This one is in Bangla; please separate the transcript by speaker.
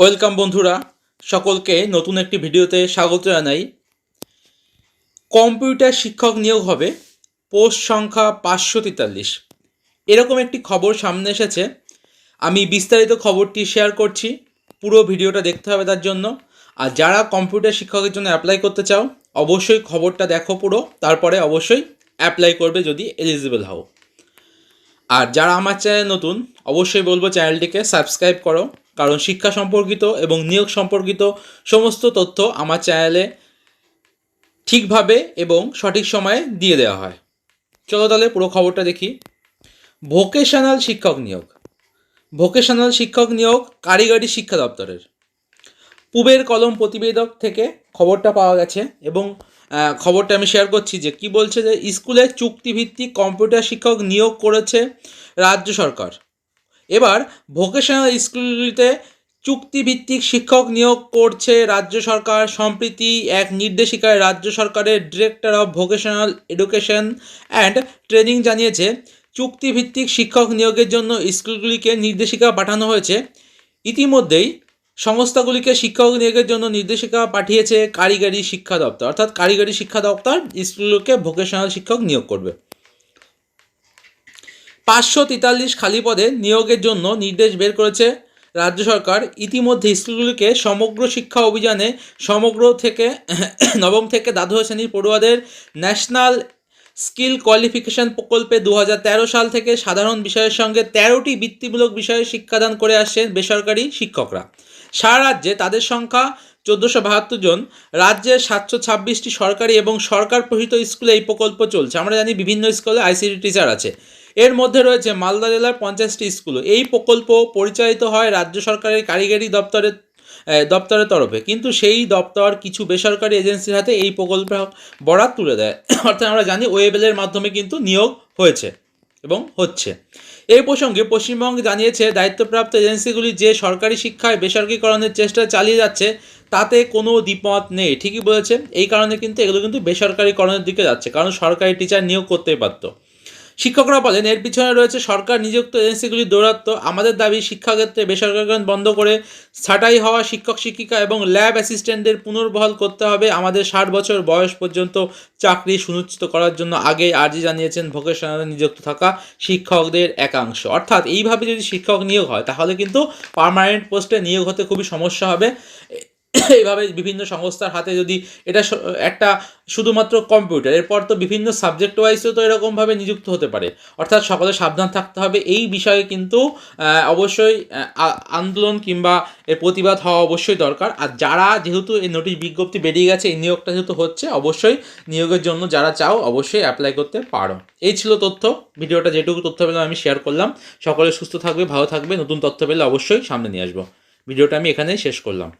Speaker 1: ওয়েলকাম বন্ধুরা, সকলকে নতুন একটি ভিডিওতে স্বাগত জানাই। কম্পিউটার শিক্ষক নিয়োগ হবে, পোস্ট সংখ্যা পাঁচশো তেতাল্লিশ। এরকম একটি খবর সামনে এসেছে। আমি বিস্তারিত খবরটি শেয়ার করছি, পুরো ভিডিওটা দেখতে হবে তার জন্য। আর যারা কম্পিউটার শিক্ষকের জন্য অ্যাপ্লাই করতে চাও, অবশ্যই খবরটা দেখো পুরো, তারপরে অবশ্যই অ্যাপ্লাই করবে যদি এলিজিবল হও। আর যারা আমার চ্যানেল নতুন, অবশ্যই বলব চ্যানেলটিকে সাবস্ক্রাইব করো। কারণ শিক্ষা সম্পর্কিত এবং নিয়োগ সম্পর্কিত সমস্ত তথ্য আমার চ্যানেলে ঠিকভাবে এবং সঠিক সময়ে দিয়ে দেওয়া হয়। চলো তাহলে পুরো খবরটা দেখি। ভোকেশনাল শিক্ষক নিয়োগ। ভোকেশনাল শিক্ষক নিয়োগ কারিগরি শিক্ষা দপ্তরের। পুবের কলম প্রতিবেদক থেকে খবরটা পাওয়া গেছে এবং খবরটা আমি শেয়ার করছি যে কি বলছে যে স্কুলে চুক্তিভিত্তিক কম্পিউটার শিক্ষক নিয়োগ করেছে রাজ্য সরকার। এবার ভোকেশনাল স্কুলগুলিতে চুক্তিভিত্তিক শিক্ষক নিয়োগ করছে রাজ্য সরকার সম্প্রতি এক নির্দেশিকায় রাজ্য সরকারের director of vocational education and training জানিয়েছে, চুক্তিভিত্তিক শিক্ষক নিয়োগের জন্য স্কুলগুলিকে নির্দেশিকা পাঠানো হয়েছে। ইতিমধ্যেই সংস্থাগুলিকে শিক্ষক নিয়োগের জন্য নির্দেশিকা পাঠিয়েছে কারিগরি শিক্ষা দপ্তর, অর্থাৎ কারিগরি শিক্ষা দপ্তর স্কুলগুলোকে ভোকেশনাল শিক্ষক নিয়োগ করবে। পাঁচশো তেতাল্লিশ খালি পদে নিয়োগের জন্য নির্দেশ বের করেছে রাজ্য সরকার। ইতিমধ্যে স্কুলগুলিকে সমগ্র শিক্ষা অভিযানে সমগ্র থেকে নবম থেকে দ্বাদশ শ্রেণির পড়ুয়াদের ন্যাশনাল স্কিল কোয়ালিফিকেশন প্রকল্পে দু হাজার তেরো সাল থেকে সাধারণ বিষয়ের সঙ্গে তেরোটি বৃত্তিমূলক বিষয়ে শিক্ষাদান করে আসছেন বেসরকারি শিক্ষকরা। সারা রাজ্যে তাদের সংখ্যা চোদ্দোশো বাহাত্তর জন। রাজ্যের সাতশো ছাব্বিশটি সরকারি এবং সরকার প্রসূত স্কুলে এই প্রকল্প চলছে। আমরা জানি বিভিন্ন স্কুলে আইসিডি টিচার আছে। এর মধ্যে রয়েছে মালদা জেলার পঞ্চাশটি স্কুল। এই প্রকল্প পরিচালিত হয় রাজ্য সরকারের কারিগরি দপ্তরের দপ্তরের তরফে। কিন্তু সেই দপ্তর কিছু বেসরকারি এজেন্সির হাতে এই প্রকল্পে বরাত তুলে দেয়। অর্থাৎ আমরা জানি ওয়েবেলের মাধ্যমে কিন্তু নিয়োগ হয়েছে এবং হচ্ছে। এই প্রসঙ্গে পশ্চিমবঙ্গ জানিয়েছে, দায়িত্বপ্রাপ্ত এজেন্সিগুলি যে সরকারি শিক্ষায় বেসরকারিকরণের চেষ্টা চালিয়ে যাচ্ছে, তাতে কোনো দ্বিমত নেই। ঠিকই বলেছে এই কারণে কিন্তু এগুলো কিন্তু বেসরকারিকরণের দিকে যাচ্ছে। কারণ সরকারি টিচার নিয়োগ করতেই পারতো শিক্ষকরা বলেন, এর পিছনে রয়েছে সরকার নিযুক্ত এজেন্সিগুলির দৌরাত্ম। আমাদের দাবি, শিক্ষাক্ষেত্রে বেসরকারিকরণ বন্ধ করে ছাঁটাই হওয়া শিক্ষক, শিক্ষিকা এবং ল্যাব অ্যাসিস্ট্যান্টদের পুনর্বহাল করতে হবে। আমাদের ষাট বছর বয়স পর্যন্ত চাকরি সুনিশ্চিত করার জন্য আগে আর্জি জানিয়েছেন ভোকেশনালে নিযুক্ত থাকা শিক্ষকদের একাংশ। অর্থাৎ, এইভাবে যদি শিক্ষক নিয়োগ হয়, তাহলে কিন্তু পার্মানেন্ট পোস্টে নিয়োগ হতে খুবই সমস্যা হবে। এইভাবে বিভিন্ন সংস্থার হাতে যদি এটা একটা শুধুমাত্র কম্পিউটার, এরপর তো বিভিন্ন সাবজেক্ট ওয়াইজও তো এরকমভাবে নিযুক্ত হতে পারে। অর্থাৎ সকলে সাবধান থাকতে হবে। এই বিষয়ে কিন্তু অবশ্যই আন্দোলন কিংবা এর প্রতিবাদ হওয়া অবশ্যই দরকার। আর যারা যেহেতু এই নোটিশ বিজ্ঞপ্তি বেরিয়ে গেছে, এই নিয়োগটা যেহেতু হচ্ছে, অবশ্যই নিয়োগের জন্য যারা চাও অবশ্যই অ্যাপ্লাই করতে পারো। এই ছিল তথ্য। ভিডিওটা যেটুকু তথ্য পেলাম আমি শেয়ার করলাম। সকলে সুস্থ থাকবে, ভালো থাকবে। নতুন তথ্য পেলে অবশ্যই সামনে নিয়ে আসব। ভিডিওটা আমি এখানেই শেষ করলাম।